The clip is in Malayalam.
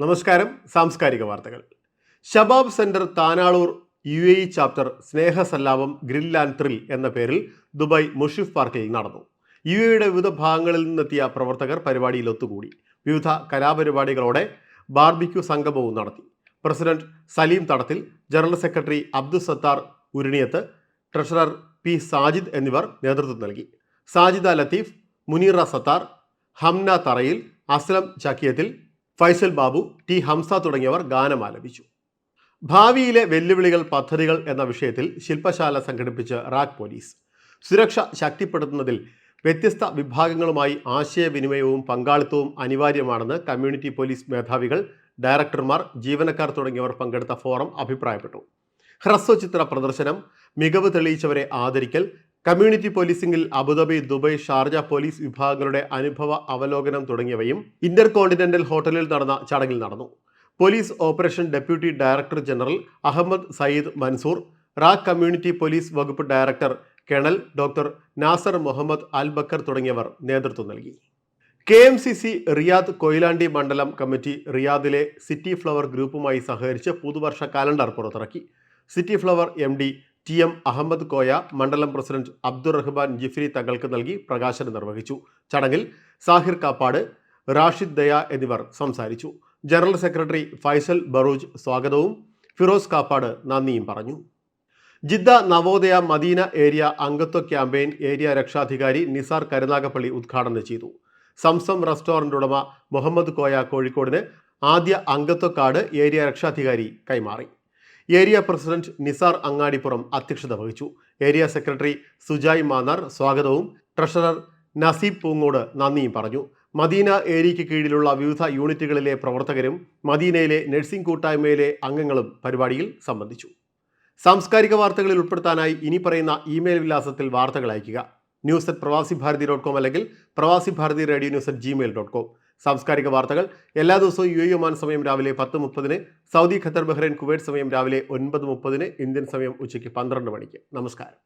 നമസ്കാരം. സാംസ്കാരിക വാർത്തകൾ. Shabab centre Thanalur U A chapter സ്നേഹസല്ലാപം grill and thrill എന്ന പേരിൽ ദുബായ് മുഷിഫ് പാർക്കിൽ നടന്നു. യു യുടെ വിവിധ ഭാഗങ്ങളിൽ നിന്നെത്തിയ പ്രവർത്തകർ പരിപാടിയിൽ ഒത്തുകൂടി. വിവിധ കലാപരിപാടികളോടെ ബാർബിക്യു സംഗമവും നടത്തി. President Saleem Thadathil general secretary Abdul Sathar Uruniyath treasurer P Sajid എന്നിവർ നേതൃത്വം നൽകി. സാജിദ ലത്തീഫ് മുനീറ സത്താർ ഹംന തറയിൽ അസ്ലം ചക്കിയത്തിൽ ഫൈസൽ ബാബു ടി ഹംസ തുടങ്ങിയവർ ഗാനം ആലപിച്ചു. ഭാവിയിലെ വെല്ലുവിളികൾ പദ്ധതികൾ എന്ന വിഷയത്തിൽ ശില്പശാല സംഘടിപ്പിച്ച് റാക് പോലീസ്. സുരക്ഷ ശക്തിപ്പെടുത്തുന്നതിൽ വ്യത്യസ്ത വിഭാഗങ്ങളുമായി ആശയവിനിമയവും പങ്കാളിത്തവും അനിവാര്യമാണെന്ന് കമ്മ്യൂണിറ്റി പോലീസ് മേധാവികൾ ഡയറക്ടർമാർ ജീവനക്കാർ തുടങ്ങിയവർ പങ്കെടുത്ത ഫോറം അഭിപ്രായപ്പെട്ടു. ഹ്രസ്വചിത്ര പ്രദർശനം മികവ് തെളിയിച്ചവരെ ആദരിക്കൽ community പോലീസിംഗിൽ Abu Dhabi Dubai Sharjah police വിഭാഗങ്ങളുടെ അനുഭവ അവലോകനം തുടങ്ങിയവയും ഇന്റർ കോണ്ടിനെന്റൽ ഹോട്ടലിൽ നടന്ന ചടങ്ങിൽ നടന്നു. Police operation deputy director general Ahmed Sayed Mansoor റാഖ് community police വകുപ്പ് director colonel doctor Nasser Mohammed Al Bakr തുടങ്ങിയവർ നേതൃത്വം നൽകി. K M C C Riyadh Koyilandy മണ്ഡലം കമ്മിറ്റി റിയാദിലെ സിറ്റി ഫ്ലവർ ഗ്രൂപ്പുമായി സഹകരിച്ച് പുതുവർഷ കാലണ്ടർ പുറത്തിറക്കി. City flower M D T M Ahmed Koya മണ്ഡലം പ്രസിഡന്റ് അബ്ദുൾ റഹ്മാൻ ജിഫ്രി തങ്ങൾക്ക് നൽകി പ്രകാശനം നിർവഹിച്ചു. ചടങ്ങിൽ സാഹിർ കാപ്പാട് റാഷിദ് ദയ എന്നിവർ സംസാരിച്ചു. ജനറൽ സെക്രട്ടറി ഫൈസൽ ബറൂജ് സ്വാഗതവും ഫിറോസ് കാപ്പാട് നന്ദിയും പറഞ്ഞു. ജിദ്ദ നവോദയ മദീന ഏരിയ അംഗത്വ ക്യാമ്പയിൻ ഏരിയ രക്ഷാധികാരി നിസാർ കരുനാഗപ്പള്ളി ഉദ്ഘാടനം ചെയ്തു. സംസം റെസ്റ്റോറന്റ് ഉടമ മുഹമ്മദ് കോയ കോഴിക്കോടിന് ആദ്യ അംഗത്വ കാർഡ് ഏരിയ രക്ഷാധികാരി കൈമാറി. ഏരിയ പ്രസിഡന്റ് നിസാർ അങ്ങാടിപ്പുറം അധ്യക്ഷത വഹിച്ചു. ഏരിയ സെക്രട്ടറി സുജായ് മാന്നാർ സ്വാഗതവും. ട്രഷറർ നസീബ് പൂങ്ങോട് നന്ദിയും പറഞ്ഞു. മദീന ഏരിയയ്ക്ക് കീഴിലുള്ള വിവിധ യൂണിറ്റുകളിലെ പ്രവർത്തകരും മദീനയിലെ നഴ്സിംഗ് കൂട്ടായ്മയിലെ അംഗങ്ങളും പരിപാടിയിൽ സംബന്ധിച്ചു. സാംസ്കാരിക വാർത്തകളിൽ ഉൾപ്പെടുത്താനായി ഇനി പറയുന്ന ഇമെയിൽ വിലാസത്തിൽ വാർത്തകൾ അയയ്ക്കുക. ന്യൂസ് അറ്റ് പ്രവാസി ഭാരതി ഡോട്ട് കോം അല്ലെങ്കിൽ Pravasi Bharathi radio news at Gmail dot com. സാംസ്കാരിക വാർത്തകൾ. എല്ലാ ദിവസവും യു എ ഒമാൻ സമയം രാവിലെ പത്ത് മുപ്പതിന് സൗദി ഖത്തർ ബഹ്റൈൻ കുവൈറ്റ് സമയം രാവിലെ ഒൻപത് മുപ്പതിന് ഇന്ത്യൻ സമയം ഉച്ചയ്ക്ക് പന്ത്രണ്ട് മണിക്ക്. നമസ്കാരം.